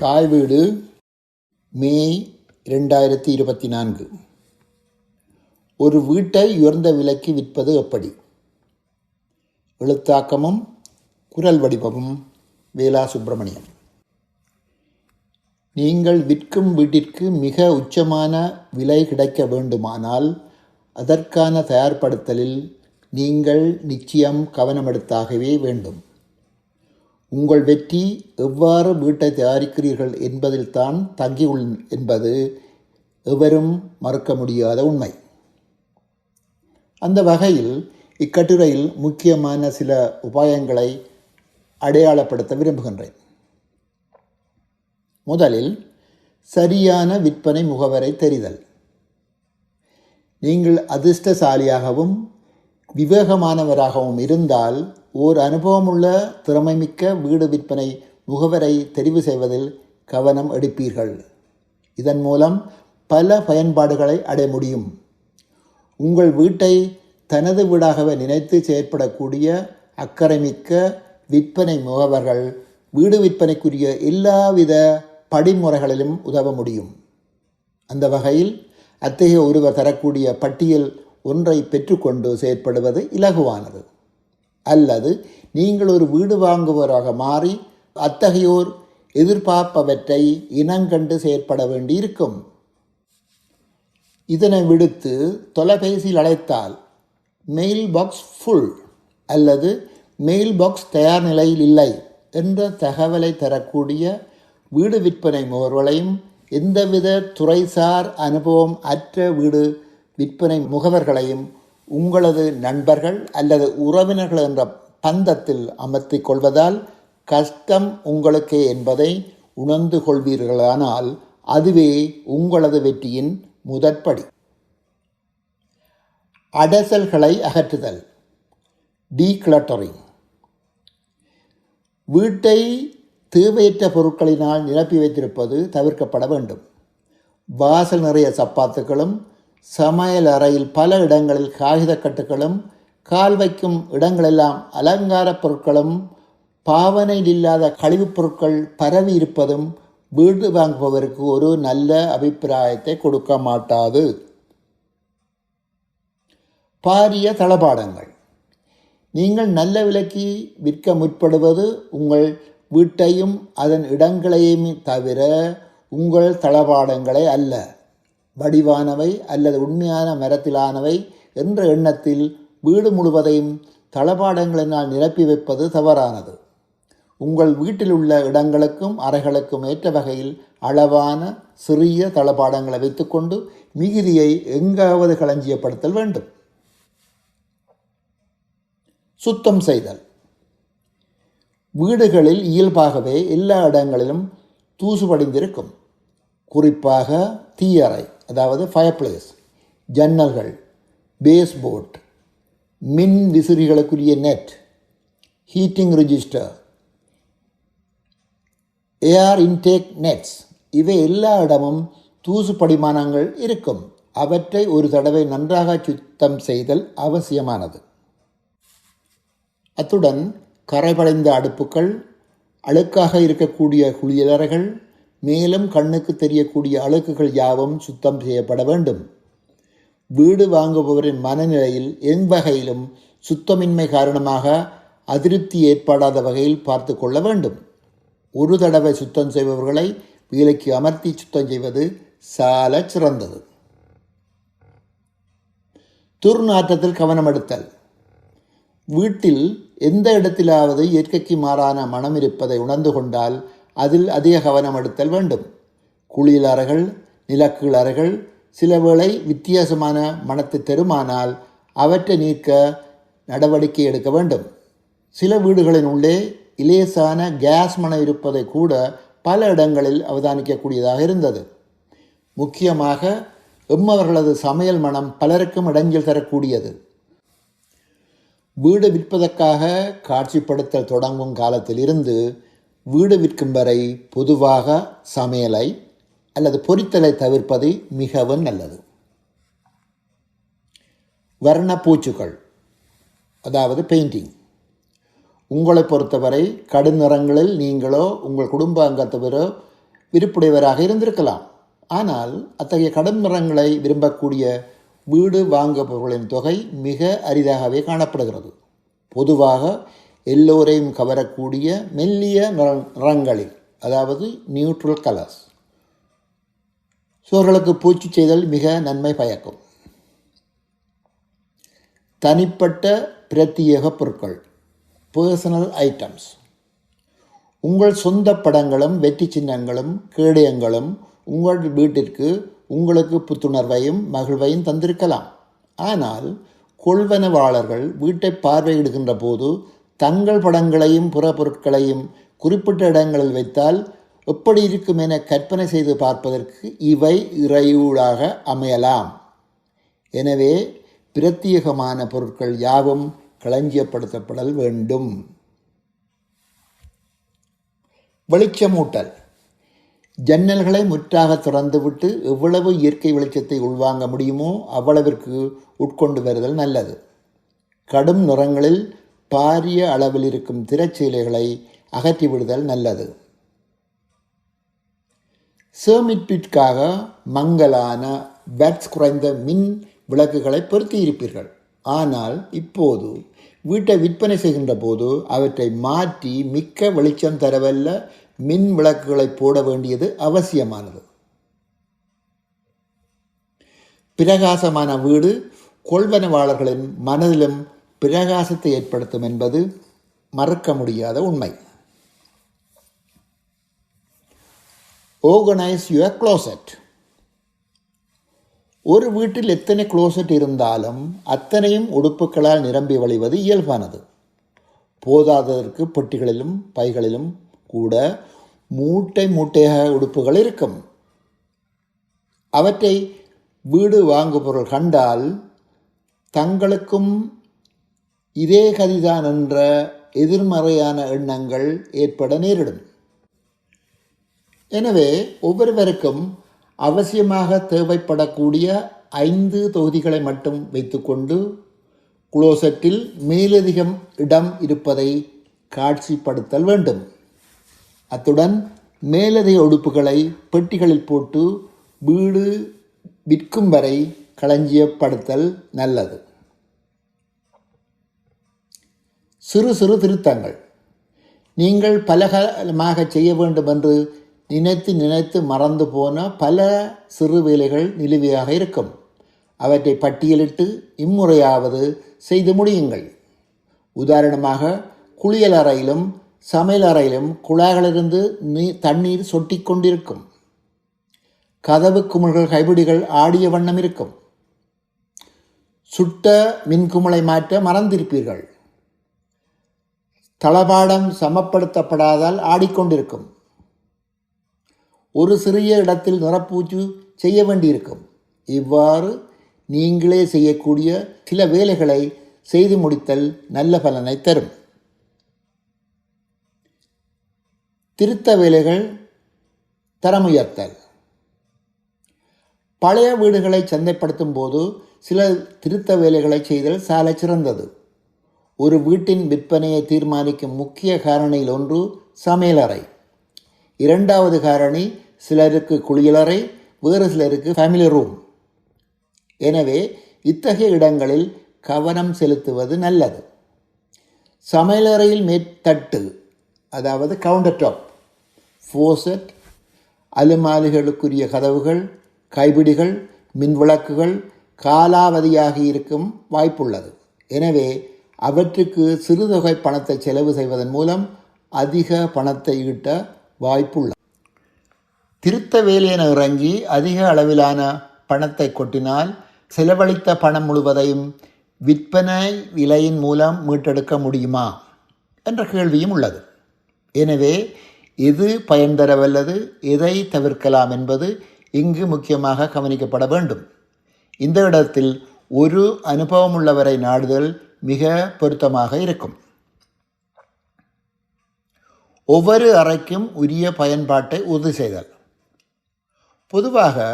தாய் வீடு மே ரெண்டாயிரத்தி இருபத்தி நான்கு. ஒரு வீட்டை உயர்ந்த விலைக்கு விற்பது எப்படி? எழுத்தாக்கமும் குரல் வடிவமும் வேலா சுப்பிரமணியம். நீங்கள் விற்கும் வீட்டிற்கு மிக உச்சமான விலை கிடைக்க வேண்டுமானால் அதற்கான தயார்படுத்தலில் நீங்கள் நிச்சயம் கவனமெடுத்தாகவே வேண்டும். உங்கள் வெற்றி எவ்வாறு வீட்டை தயாரிக்கிறீர்கள் என்பதில்தான் தங்கியுள் என்பது எவரும் மறுக்க முடியாத உண்மை. அந்த வகையில் இக்கட்டுரையில் முக்கியமான சில உபாயங்களை அடையாளப்படுத்த விரும்புகின்றேன். முதலில் சரியான விற்பனை முகவரை தெரிதல். நீங்கள் அதிர்ஷ்டசாலியாகவும் விவேகமானவராகவும் இருந்தால் ஓர் அனுபவமுள்ள திறமைமிக்க வீடு விற்பனை முகவரை தெரிவு செய்வதில் கவனம் எடுப்பீர்கள். இதன் மூலம் பல பயன்பாடுகளை அடைய முடியும். உங்கள் வீட்டை தனது வீடாகவே நினைத்து செயற்படக்கூடிய அக்கறைமிக்க விற்பனை முகவர்கள் வீடு விற்பனைக்குரிய எல்லாவித படிமுறைகளிலும் உதவ முடியும். அந்த வகையில் அத்தகைய ஒருவர் தரக்கூடிய பட்டியல் ஒன்றை பெற்றுக்கொண்டு செயற்படுவது இலகுவானது. அல்லது நீங்கள் ஒரு வீடு வாங்குவோராக மாறி அத்தகையோர் எதிர்பார்ப்பவற்றை இனங்கண்டு செயற்பட வேண்டியிருக்கும். இதனை விடுத்து தொலைபேசியில் அழைத்தால் மெயில் பாக்ஸ் ஃபுல் அல்லது மெயில் பாக்ஸ் தயார் நிலையில் இல்லை என்ற தகவலை தரக்கூடிய வீடு விற்பனை முகவர்களையும் எந்தவித துறைசார் அனுபவம் அற்ற வீடு விற்பனை முகவர்களையும் உங்களது நண்பர்கள் அல்லது உறவினர்கள் என்ற பந்தத்தில் அமர்த்தி கொள்வதால் கஷ்டம் உங்களுக்கே என்பதை உணர்ந்து கொள்வீர்களானால் அதுவே உங்களது வெற்றியின் முதற்படி. அடசல்களை அகற்றுதல். டீக்ளட்டரிங் வீட்டை தேவையற்ற பொருட்களினால் நிரப்பி வைத்திருப்பது தவிர்க்கப்பட வேண்டும். வாசல் நிறைய சப்பாத்துகளும் சமையல் அறையில் பல இடங்களில் காகிதக்கட்டுகளும் கால் வைக்கும் இடங்களெல்லாம் அலங்கார பொருட்களும் பாவனையில் இல்லாத கழிவுப் பொருட்கள் பரவி இருப்பதும் வீடு வாங்குபவருக்கு ஒரு நல்ல அபிப்பிராயத்தை கொடுக்க மாட்டாது. பாரிய தளபாடங்கள். நீங்கள் நல்ல விலைக்கு விற்க முற்படுவது உங்கள் வீட்டையும் அதன் இடங்களையும் தவிர உங்கள் தளபாடங்களை அல்ல. வடிவானவை அல்லது உண்மையான மரத்திலானவை என்ற எண்ணத்தில் வீடு முழுவதையும் தளபாடங்களினால் நிரப்பி வைப்பது தவறானது. உங்கள் வீட்டில் உள்ள இடங்களுக்கும் அறைகளுக்கும் ஏற்ற வகையில் அளவான சிறிய தளபாடங்களை வைத்துக்கொண்டு மிகுதியை எங்காவது களஞ்சியப்படுத்தல் வேண்டும். சுத்தம் செய்தல். வீடுகளில் இயல்பாகவே எல்லா இடங்களிலும் தூசு படிந்திருக்கும். குறிப்பாக தீயறை. அதாவது ஃபயர் பிளேஸ் ஜன்னல்கள் பேஸ்போர்ட் மின் விசிறிகளுக்குரிய net heating register air intake nets இவை எல்லா இடமும் தூசு படிமானங்கள் இருக்கும். அவற்றை ஒரு தடவை நன்றாக சுத்தம் செய்தல் அவசியமானது. அத்துடன் கரைபடைந்த அடுப்புகள் அழுக்காக இருக்கக்கூடிய குளியலறைகள் மேலும் கண்ணுக்கு தெரியக்கூடிய அழுக்குகள் யாவும் சுத்தம் செய்யப்பட வேண்டும். வீடு வாங்குபவரின் மனநிலையில் எவ்வகையிலும் சுத்தமின்மை காரணமாக அதிருப்தி ஏற்படாத வகையில் பார்த்து கொள்ள வேண்டும். ஒரு தடவை சுத்தம் செய்பவர்களை வேலைக்கு அமர்த்தி சுத்தம் செய்வது சால சிறந்தது. துர்நாற்றத்தில் கவனம் எடுத்தல். வீட்டில் எந்த இடத்திலாவது இயற்கைக்கு மாறான மனம் இருப்பதை உணர்ந்து கொண்டால் அதில் அதிக கவனம் எடுத்தல் வேண்டும். குளியல் அறைகள் நிலக்கீழ் அறைகள் சில வேளை வித்தியாசமான மனத்தை தருமானால் அவற்றை நீக்க நடவடிக்கை எடுக்க வேண்டும். சில வீடுகளின் உள்ளே இலேசான கேஸ் மனம் இருப்பதை கூட பல இடங்களில் அவதானிக்கக்கூடியதாக இருந்தது. முக்கியமாக எம்மவர்களது சமையல் மனம் பலருக்கும் இடைஞ்சல் தரக்கூடியது. வீடு விற்பதற்காக காட்சிப்படுத்தல் தொடங்கும் காலத்திலிருந்து வீடு விற்கும் வரை பொதுவாக சமையலை அல்லது பொரித்தலை தவிர்ப்பது மிகவும் நல்லது. வர்ண பூச்சுக்கள் அதாவது பெயிண்டிங் உங்களை பொறுத்தவரை கடும் நிறங்களில் நீங்களோ உங்கள் குடும்ப அங்கத்தவரோ விருப்புடையவராக இருந்திருக்கலாம். ஆனால் அத்தகைய கடன் நிறங்களை விரும்பக்கூடிய வீடு வாங்குபவர்களின் தொகை மிக அரிதாகவே காணப்படுகிறது. பொதுவாக எல்லோரையும் கவரக்கூடிய மெல்லிய நிற- நிறங்களில் அதாவது நியூட்ரல் கலர்ஸ் சுவர்களுக்கு பூச்சி செய்தல் மிக நன்மை பயக்கும். தனிப்பட்ட பிரத்யேக பொருட்கள் பர்சனல் ஐட்டம்ஸ் உங்கள் சொந்த படங்களும் வெற்றி சின்னங்களும் கேடயங்களும் உங்கள் வீட்டிற்கு உங்களுக்கு புத்துணர்வையும் மகிழ்வையும் தந்திருக்கலாம். ஆனால் கொள்வனவாளர்கள் வீட்டை பார்வையிடுகின்ற போது தங்கள் படங்களையும் புற பொருட்களையும் குறிப்பிட்ட இடங்களில் வைத்தால் எப்படி இருக்கும் என கற்பனை செய்து பார்ப்பதற்கு இவை இறையூடாக அமையலாம். எனவே பிரத்யேகமான பொருட்கள் யாவும் களஞ்சியப்படுத்தப்படல் வேண்டும். வெளிச்சமூட்டல். ஜன்னல்களை முற்றாக திறந்துவிட்டு எவ்வளவு இயற்கை வெளிச்சத்தை உள்வாங்க முடியுமோ அவ்வளவிற்கு உட்கொண்டு வருதல் நல்லது. கடும் நிறங்களில் பாரிய அளவில் இருக்கும் திரைச்சீலைகளை அகற்றிவிடுதல் நல்லது. சேமிப்பிற்காக மங்கலான பேட்ஸ் குறைந்த மின் விளக்குகளை பொருத்தியிருப்பீர்கள் ஆனால் இப்போது வீட்டை விற்பனை செய்கின்ற போது அவற்றை மாற்றி மிக்க வெளிச்சம் தரவல்ல மின் விளக்குகளை போட வேண்டியது அவசியமானது. பிரகாசமான வீடு கொள்வனவாளர்களின் மனதிலும் பிரகாசத்தை ஏற்படுத்தும் என்பது மறக்க முடியாத உண்மை. ஆர்கனைஸ் யுவர் க்ளோசட் ஒரு வீட்டில் எத்தனை க்ளோசட் இருந்தாலும் அத்தனையும் உடுப்புகளால் நிரம்பி வழிவது இயல்பானது. போதாததற்கு பெட்டிகளிலும் பைகளிலும் கூட மூட்டை மூட்டையாக உடுப்புகள் இருக்கும். அவற்றை வீடு வாங்குபவர்கள் கண்டால் தங்களுக்கும் இதே கதிதான் என்ற எதிர்மறையான எண்ணங்கள் ஏற்பட நேரிடும். எனவே ஒவ்வொருவருக்கும் அவசியமாக தேவைப்படக்கூடிய ஐந்து தொகுதிகளை மட்டும் வைத்துக்கொண்டு குளோசெட்டில் மேலதிகம் இடம் இருப்பதை காட்சிப்படுத்தல் வேண்டும். அத்துடன் மேலதிக உடுப்புகளை பெட்டிகளில் போட்டு வீடு விற்கும் வரை களஞ்சியப்படுத்தல் நல்லது. சிறு சிறு திருத்தங்கள். நீங்கள் பலகாலமாக செய்ய வேண்டும் என்று நினைத்து நினைத்து மறந்து போன பல சிறு வேலைகள் நிலுவையாக இருக்கும். அவற்றை பட்டியலிட்டு இம்முறையாவது செய்து முடியுங்கள். உதாரணமாக குளியல் அறையிலும் சமையல் அறையிலும் குழாய்களிலிருந்து நீ தண்ணீர் சொட்டி கொண்டிருக்கும். கதவு குமிழ்கள் கைபிடிகள் ஆடிய வண்ணம் இருக்கும். சுட்ட மின்குமலை மாற்ற மறந்திருப்பீர்கள். தளபாடம் சமப்படுத்தப்படாதால் ஆடிக்கொண்டிருக்கும். ஒரு சிறிய இடத்தில் நிறப்பூச்சு செய்ய வேண்டியிருக்கும். இவ்வாறு நீங்களே செய்யக்கூடிய சில வேலைகளை செய்து முடித்தல் நல்ல பலனை தரும். திருத்த வேலைகள் தரமுயர்த்தல். பழைய வீடுகளை சந்தைப்படுத்தும் போது சில திருத்த வேலைகளை செய்தல் சால சிறந்தது. ஒரு வீட்டின் விற்பனையை தீர்மானிக்கும் முக்கிய காரணியில் ஒன்று சமையலறை இரண்டாவது காரணி சிலருக்கு குளியலறை வேறு சிலருக்கு ஃபேமிலி ரூம் எனவே இத்தகைய இடங்களில் கவனம் செலுத்துவது நல்லது. சமையலறையில் மேற்தட்டு அதாவது கவுண்டர் டாப் ஃபோசட் அலுமாலிகளுக்குரிய கதவுகள் கைபிடிகள் மின்விளக்குகள் காலாவதியாகி இருக்கும் வாய்ப்புள்ளது. எனவே அவற்றுக்கு சிறுதொகை பணத்தை செலவு செய்வதன் மூலம் அதிக பணத்தை ஈட்ட வாய்ப்புள்ள. திருத்த வேலையென இறங்கி அதிக அளவிலான பணத்தை கொட்டினால் செலவழித்த பணம் முழுவதையும் விற்பனை விலையின் மூலம் மீட்டெடுக்க முடியுமா என்ற கேள்வியும் உள்ளது. எனவே எது பயன் தரவல்லது எதை தவிர்க்கலாம் என்பது இங்கு முக்கியமாக கவனிக்கப்பட வேண்டும். இந்த இடத்தில் ஒரு அனுபவமுள்ளவரை நாடுதல் மிக பொருத்தமாக இருக்கும். ஒவ்வொரு அறைக்கும் உரிய பயன்பாட்டை உறுதி செய்தல். பொதுவாக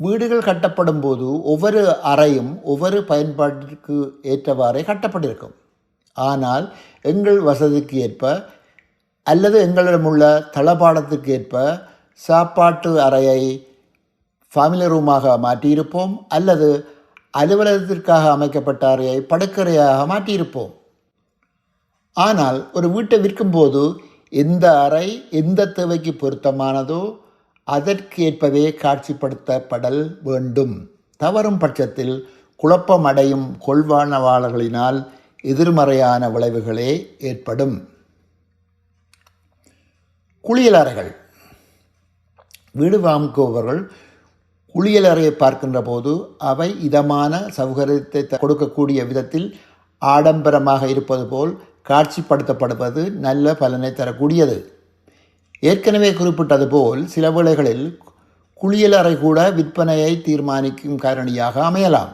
வீடுகள் கட்டப்படும் போது ஒவ்வொரு அறையும் ஒவ்வொரு பயன்பாட்டிற்கு ஏற்றவாறே கட்டப்பட்டிருக்கும். ஆனால் எங்கள் வசதிக்கு ஏற்ப அல்லது எங்களிடம் உள்ள தளபாடத்துக்கு ஏற்ப சாப்பாட்டு அறையை ஃபேமிலி ரூமாக மாற்றியிருப்போம் அல்லது அலுவலகத்திற்காக அமைக்கப்பட்ட அறையை படுக்கறையாக மாற்றியிருப்போம். ஆனால் ஒரு வீட்டை விற்கும்போது எந்த அறை எந்த தேவைக்கு பொருத்தமானதோ அதற்கேற்பவே காட்சிப்படுத்தப்படல் வேண்டும். தவறும் பட்சத்தில் குழப்பமடையும் கொள்வானவாளர்களினால் எதிர்மறையான விளைவுகளே ஏற்படும். குளியலறைகள். வீடு வாங்குபவர்கள் குளியலறையை பார்க்கின்ற போது அவை இதமான சௌகரியத்தை கொடுக்கக்கூடிய விதத்தில் ஆடம்பரமாக இருப்பது போல் காட்சிப்படுத்தப்படுவது நல்ல பலனை தரக்கூடியது. ஏற்கனவே குறிப்பிட்டது போல் சில வேளைகளில் குளியலறை கூட விற்பனையை தீர்மானிக்கும் காரணியாக அமையலாம்.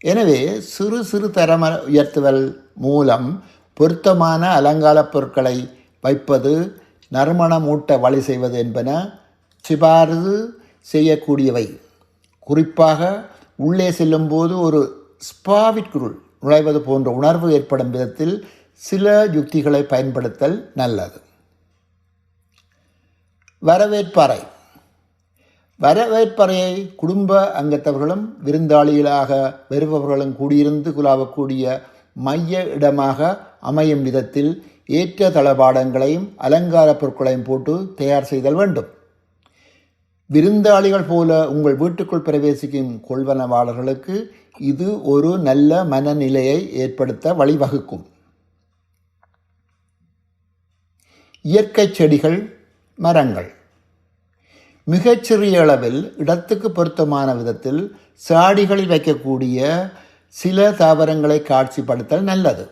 எனவே சிறு சிறு தரம உயர்த்துதல் மூலம் பொருத்தமான அலங்கார பொருட்களை வைப்பது நறுமணமூட்ட வழி செய்வது என்பன சிபாரிசு செய்யக்கூடியவை. குறிப்பாக உள்ளே செல்லும்போது ஒரு ஸ்பாவிற்குள் நுழைவது போன்ற உணர்வு ஏற்படும் விதத்தில் சில யுக்திகளை பயன்படுத்தல் நல்லது. வரவேற்பறை. வரவேற்பறையை குடும்ப அங்கத்தவர்களும் விருந்தாளிகளாக வருபவர்களும் கூடியிருந்து குலாவக்கூடிய மைய இடமாக அமையும் விதத்தில் ஏற்ற தளபாடங்களையும் அலங்கார பொருட்களையும் போட்டு தயார் செய்தல் வேண்டும். விருந்தாளிகள் போல உங்கள் வீட்டுக்குள் பிரவேசிக்கும் கொள்வனவாளர்களுக்கு இது ஒரு நல்ல மனநிலையை ஏற்படுத்த வழிவகுக்கும். இயற்கை செடிகள் மரங்கள். மிகச்சிறிய அளவில் இடத்துக்கு பொருத்தமான விதத்தில் சாடிகளில் வைக்கக்கூடிய சில தாவரங்களை காட்சிப்படுத்தல் நல்லது.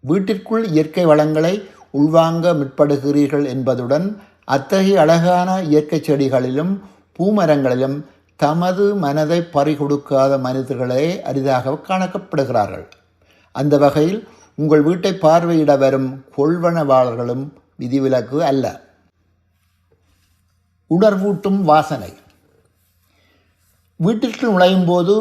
வீட்டிற்குள் இயற்கை வளங்களை உள்வாங்க முற்படுகிறீர்கள் என்பதுடன் அத்தகைய அழகான இயற்கை செடிகளிலும் பூமரங்களிலும் தமது மனதை பறிகொடுக்காத மனிதர்களே அரிதாக காணப்படுகிறார்கள் அந்த வகையில் உங்கள் வீட்டை பார்வையிட வரும் கொள்வனவாளர்களும் விதிவிலக்கு அல்ல. உணர்வூட்டும் வாசனை. வீட்டிற்கு நுழையும் போது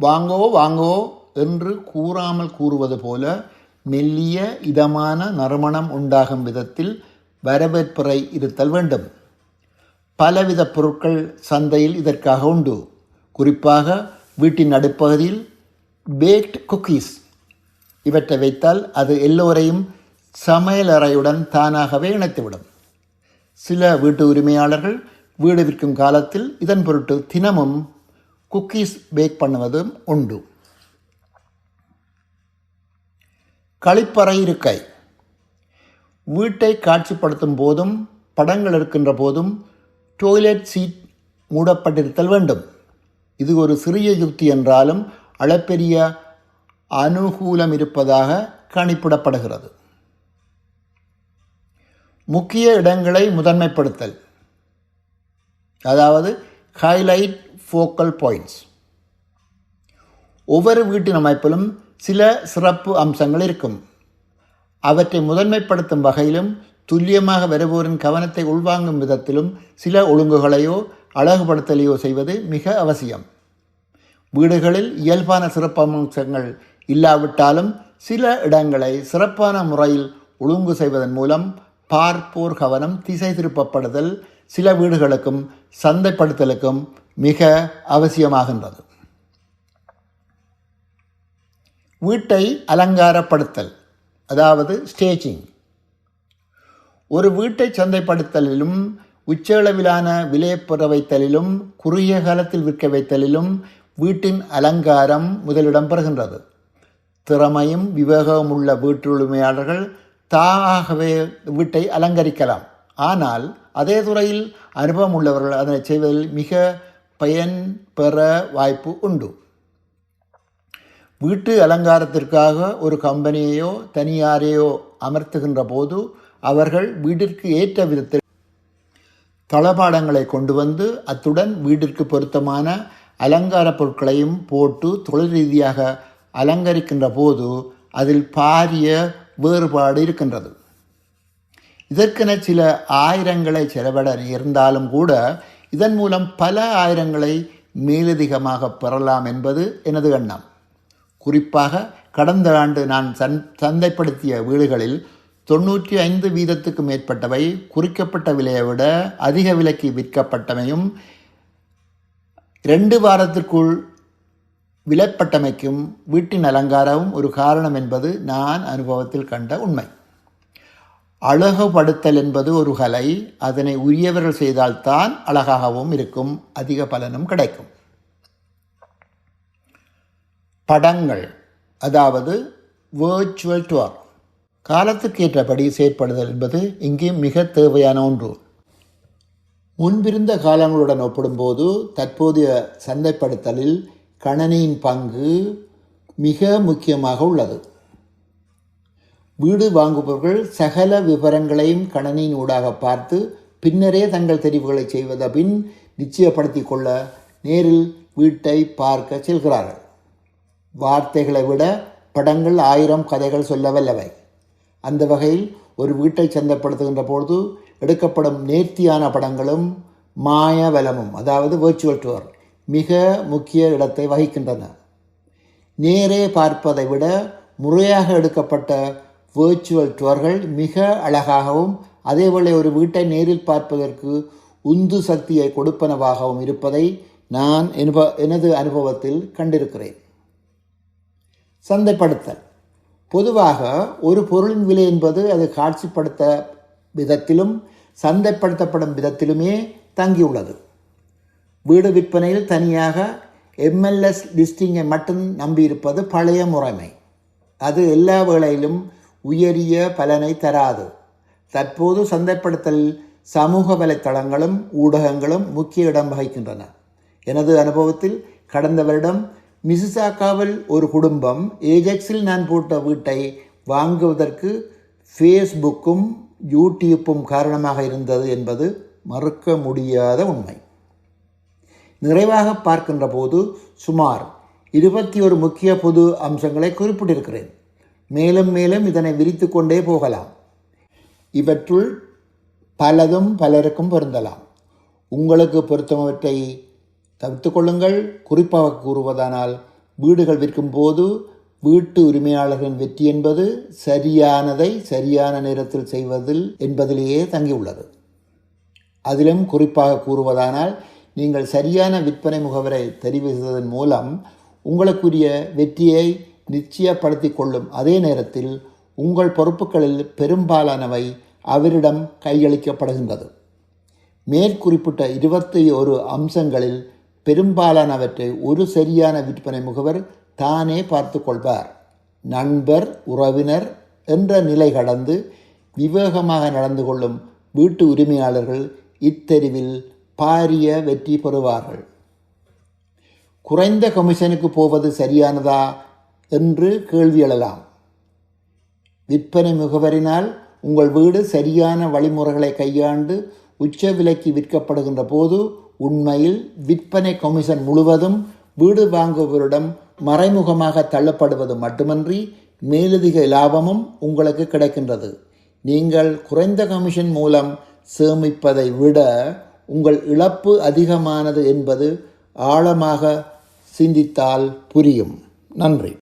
வாங்கோ வாங்கோ என்று கூறாமல் கூறுவது போல மெல்லிய இதமான நறுமணம் உண்டாகும் விதத்தில் வரவேற்புரை இருத்தல் வேண்டும். பலவித பொருட்கள் சந்தையில் இதற்காக உண்டு. குறிப்பாக வீட்டின் நடுப்பகுதியில் பேக்ட் குக்கீஸ் இவற்றை வைத்தால் அது எல்லோரையும் சமையலறையுடன் தானாகவே இணைத்துவிடும். சில வீட்டு உரிமையாளர்கள் வீடு விற்கும் காலத்தில் இதன் பொருட்டு தினமும் குக்கீஸ் பேக் பண்ணுவதும் உண்டு. கழிப்பறை இருக்கை. வீட்டை காட்சிப்படுத்தும் போதும் படங்கள் எடுக்கின்ற போதும் டொய்லெட் சீட் மூடப்பட்டிருத்தல் வேண்டும். இது ஒரு சிறிய யுக்தி என்றாலும் அளப்பெரிய அனுகூலம் இருப்பதாக கணிப்பிடப்படுகிறது. முக்கிய இடங்களை முதன்மைப்படுத்தல். அதாவது ஹைலைட் ஃபோக்கல் பாயிண்ட்ஸ் ஒவ்வொரு வீட்டின் அமைப்பிலும் சில சிறப்பு அம்சங்கள் இருக்கும். அவற்றை முதன்மைப்படுத்தும் வகையிலும் துல்லியமாக வருவோரின் கவனத்தை உள்வாங்கும் விதத்திலும் சில ஒழுங்குகளையோ அழகுபடுத்தலையோ செய்வது மிக அவசியம். வீடுகளில் இயல்பான சிறப்பம்சங்கள் இல்லாவிட்டாலும் சில இடங்களை சிறப்பான முறையில் ஒழுங்கு செய்வதன் மூலம் பார்ப்போர் கவனம் திசை திருப்பப்படுதல் சில வீடுகளுக்கும் சந்தைப்படுத்தலுக்கும் மிக அவசியமாகின்றது. வீட்டை அலங்காரப்படுத்தல். அதாவது ஸ்டேஜிங் ஒரு வீட்டை சந்தைப்படுத்தலிலும் உச்சளவிலான விலைப்புற வைத்தலிலும் குறுகிய காலத்தில் விற்க வைத்தலிலும் வீட்டின் அலங்காரம் முதலிடம் பெறுகின்றது. திறமையும் விவேகமும் உள்ள வீட்டுரிமையாளர்கள் தாகவே வீட்டை அலங்கரிக்கலாம். ஆனால் அதே துறையில் அனுபவம் உள்ளவர்கள் அதனை செய்வதில் மிக பயன் பெற வாய்ப்பு உண்டு. வீட்டு அலங்காரத்திற்காக ஒரு கம்பெனியையோ தனியாரையோ அமர்த்துகின்ற போது அவர்கள் வீட்டிற்கு ஏற்ற விதத்தில் தளபாடங்களை கொண்டு வந்து அத்துடன் வீட்டிற்கு பொருத்தமான அலங்கார பொருட்களையும் போட்டு தொழில் ரீதியாக அலங்கரிக்கின்ற போது அதில் பாரிய வேறுபாடு இருக்கின்றது. இதற்கென சில ஆயிரங்களை செலவிட இருந்தாலும் கூட இதன் மூலம் பல ஆயிரங்களை மேலதிகமாக பெறலாம் என்பது எனது எண்ணம். குறிப்பாக கடந்த ஆண்டு நான் சந் சந்தைப்படுத்திய வீடுகளில் தொண்ணூற்றி ஐந்து வீதத்துக்கு மேற்பட்டவை குறிக்கப்பட்ட விலையை விட அதிக விலைக்கு விற்கப்பட்டமையும் ரெண்டு வாரத்திற்குள் விலைப்பட்டமைக்கும் வீட்டின் அலங்காரமும் ஒரு காரணம் என்பது நான் அனுபவத்தில் கண்ட உண்மை. அழகுபடுத்தல் என்பது ஒரு கலை அதனை உரியவர்கள் செய்தால்தான் அழகாகவும் இருக்கும் அதிக பலனும் கிடைக்கும். படங்கள் அதாவது வேர்ச்சுவல் டுவர் காலத்துக்கு ஏற்றபடி செயற்படுதல் என்பது இங்கே மிக தேவையான ஒன்று. முன்பிருந்த காலங்களுடன் ஒப்பிடும்போது தற்போதைய சந்தைப்படுத்தலில் கணனியின் பங்கு மிக முக்கியமாக உள்ளது. வீடு வாங்குபவர்கள் சகல விவரங்களையும் கணனியின் ஊடாக பார்த்து பின்னரே தங்கள் தெரிவுகளை செய்வத பின் நிச்சயப்படுத்தி கொள்ள நேரில் வீட்டை பார்க்க செல்கிறார்கள். வார்த்தைகளை விட படங்கள் ஆயிரம் கதைகள் சொல்ல வல்லவை அந்த வகையில் ஒரு வீட்டை சந்தைப்படுத்துகின்ற பொழுது எடுக்கப்படும் நேர்த்தியான படங்களும் மாய வலமும் அதாவது வேர்ச்சுவல் டூர் மிக முக்கிய இடத்தை வகிக்கின்றன. நேரே பார்ப்பதை விட முறையாக எடுக்கப்பட்ட வேர்ச்சுவல் டூர்கள் மிக அழகாகவும் அதேபோல ஒரு வீட்டை நேரில் பார்ப்பதற்கு உந்து சக்தியை கொடுப்பனவாகவும் இருப்பதை நான் எனது அனுபவத்தில் கண்டிருக்கிறேன். சந்தைப்படுத்தல். பொதுவாக ஒரு பொருளின் விலை என்பது அது காட்சிப்படுத்த விதத்திலும் சந்தைப்படுத்தப்படும் விதத்திலுமே தங்கியுள்ளது. வீடு விற்பனையில் தனியாக எம்எல்எஸ் லிஸ்டிங்கை மட்டும் நம்பியிருப்பது பழைய முறைமை. அது எல்லா வேளையிலும் உயரிய பலனை தராது. தற்போது சந்தைப்படுத்தல் சமூக வலைத்தளங்களும் ஊடகங்களும் முக்கிய இடம் வகிக்கின்றன. எனது அனுபவத்தில் கடந்த வருடம் மிசிசாக்காவில் ஒரு குடும்பம் ஏஜெக்ஸில் நான் போட்ட வீட்டை வாங்குவதற்கு ஃபேஸ்புக்கும் யூடியூப்பும் காரணமாக இருந்தது என்பது மறுக்க முடியாத உண்மை. நிறைவாக பார்க்கின்ற போது சுமார் இருபத்தி ஒரு முக்கிய பொது அம்சங்களை குறிப்பிட்டிருக்கிறேன். மேலும் மேலும் இதனை விரித்து கொண்டே போகலாம். இவற்றுள் பலதும் பலருக்கும் பொருந்தலாம். உங்களுக்கு பொருத்தமவற்றை தவிர்த்து கொள்ளுங்கள். குறிப்பாக கூறுவதானால் வீடுகள் விற்கும் போது வீட்டு உரிமையாளர்களின் வெற்றி என்பது சரியானதை சரியான நேரத்தில் செய்வதில் என்பதிலேயே தங்கியுள்ளது. அதிலும் குறிப்பாக கூறுவதானால் நீங்கள் சரியான விற்பனை முகவரை தெரிவு செய்வதன் மூலம் உங்களுக்குரிய வெற்றியை நிச்சயப்படுத்தி கொள்ளும் அதே நேரத்தில் உங்கள் பொறுப்புகளில் பெரும்பாலானவை அவரிடம் கையளிக்கப்படுகின்றது. மேற்குறிப்பிட்ட இருபத்தி ஒரு அம்சங்களில் பெரும்பாலானவற்றை ஒரு சரியான விற்பனை முகவர் தானே பார்த்து கொள்வார். நண்பர் உறவினர் என்ற நிலை கடந்து விவேகமாக நடந்து கொள்ளும் வீட்டு உரிமையாளர்கள் இத்தெருவில் பாரிய வெற்றி பெறுவார்கள். குறைந்த கமிஷனுக்கு போவது சரியானதா என்று கேள்வி எழலாம். விற்பனை முகவரினால் உங்கள் வீடு சரியான வழிமுறைகளை கையாண்டு உச்ச விலைக்கு விற்கப்படுகின்ற போது உண்மையில் விற்பனை கமிஷன் முழுவதும் வீடு வாங்குபவரிடம் மறைமுகமாக தள்ளப்படுவது மட்டுமன்றி மேலதிக லாபமும் உங்களுக்கு கிடைக்கின்றது. நீங்கள் குறைந்த கமிஷன் மூலம் சேமிப்பதை விட உங்கள் இழப்பு அதிகமானது என்பது ஆழமாக சிந்தித்தால் புரியும். நன்றி.